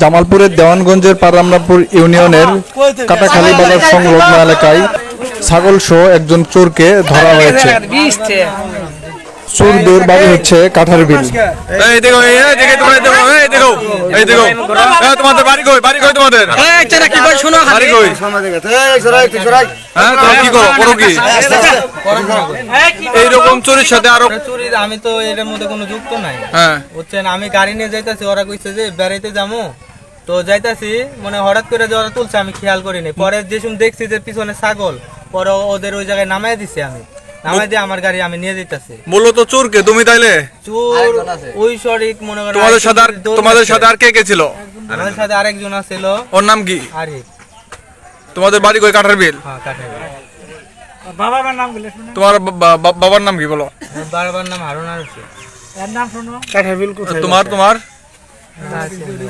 জামালপুরের দেওয়ানগঞ্জের পারামরাপুর ইউনিয়নের কাটাখালী বাজার সংলগ্ন এলাকায় ছাগল সহ একজন চোরকে ধরা হয়েছে। চোরদের বাড়ি হচ্ছে কাঠার বিল। এই দেখো এই এই এই এই এই তোমাদের বাড়ি কই বাড়ি কই তোমাদের বাড়ি কই হ্যাঁ তোমরা কি করো করো কি এইরকম চোরের সাথে আরও চুরি আমি তো এটার মধ্যে কোনো যুক্ত নাই হ্যাঁ বুঝছেন আমি গাড়ি নিয়ে যাইতাছি ওরা কইছে যে বেড়াইতে যাব তো যাইতাছি মানে হঠাৎ করে যে ওরা তুলছে আমি খেয়াল করিনি পরে যে দেখছি যে পিছনে ছাগল পরে ওদের ওই জায়গায় নামাই দিছে আমি দিয়ে আমার গাড়ি আমি নিয়ে যেতেছি মূলত চোরকে তুমি তাইলে চোর ওই শরিক মনে করেন তোমাদের সাথে আর তোমাদের সাথে আর কে কে ছিল আমাদের সাথে আরেকজন আছিল ওর নাম কি আরিফ তোমাদের বাড়ি কই কাঠার বিল হ্যাঁ কাঠারি তোমার বা- বা- বাবার নাম কি বলো বারবার নাম হারুন আর হচ্ছে তোমার তোমার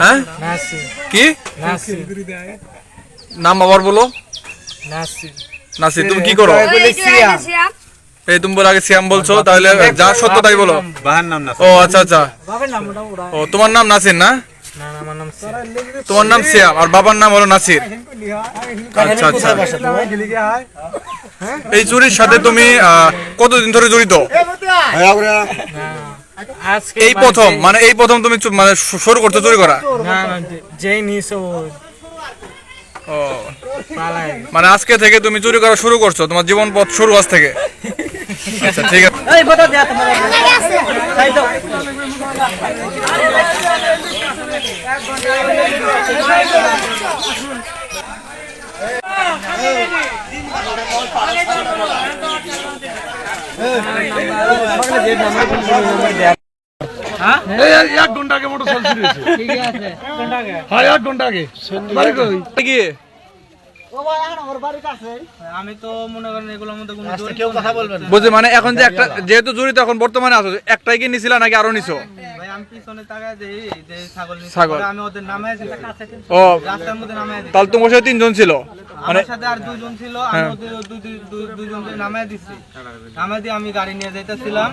হ্যাঁ নাসির কি নাসির নাম আবার বলো নাসির নাসির তুমি কি করো এই তুমি আগে সিয়াম বলছো তাহলে যা সত্য তাই বলো। ও আচ্ছা আচ্ছা। ও তোমার নাম নাসির না? না না, আমার নাম সিয়াম। তোমার নাম সিয়াম আর বাবার নাম হলো নাসির। আচ্ছা আচ্ছা। এই চুরির সাথে তুমি কতদিন ধরে জড়িত? এই প্রথম মানে এই প্রথম তুমি মানে শুরু করছ চুরি করা? না না যে- যেই নিছে ও ও। মানে আজকে থেকে তুমি চুরি করা শুরু করছ তোমার জীবন পথ শুরু আজ থেকে? আচ্ছা ঠিক আছে। এক ঘণ্টা আগে মোটর চুরি হয়েছে। হ্যাঁ এক ঘণ্টা আগে। বাড়ি কই? গিয়ে। আমি তো মনে করেন এগুলোর মধ্যে কোনো কেউ কথা বলবেন বুঝছি মানে এখন যে একটা যেহেতু জড়িত এখন বর্তমানে আছো একটাই কি নিছিলা নাকি আরও নিছো? ভাই আমি পিছনে তাকায় দেই যে ছাগল নিছে। ছাগল। পরে আমি ওদের নামায় ও রাস্তার মধ্যে নামায় দিই তাহলে তোমার সাথে তিনজন ছিল। মানে সাথে আর ছিল আমি ওদের দুই- দুই- দুই- নামায় দিছি। নামায় দিয়ে আমি গাড়ি নিয়ে যাইতেছিলাম।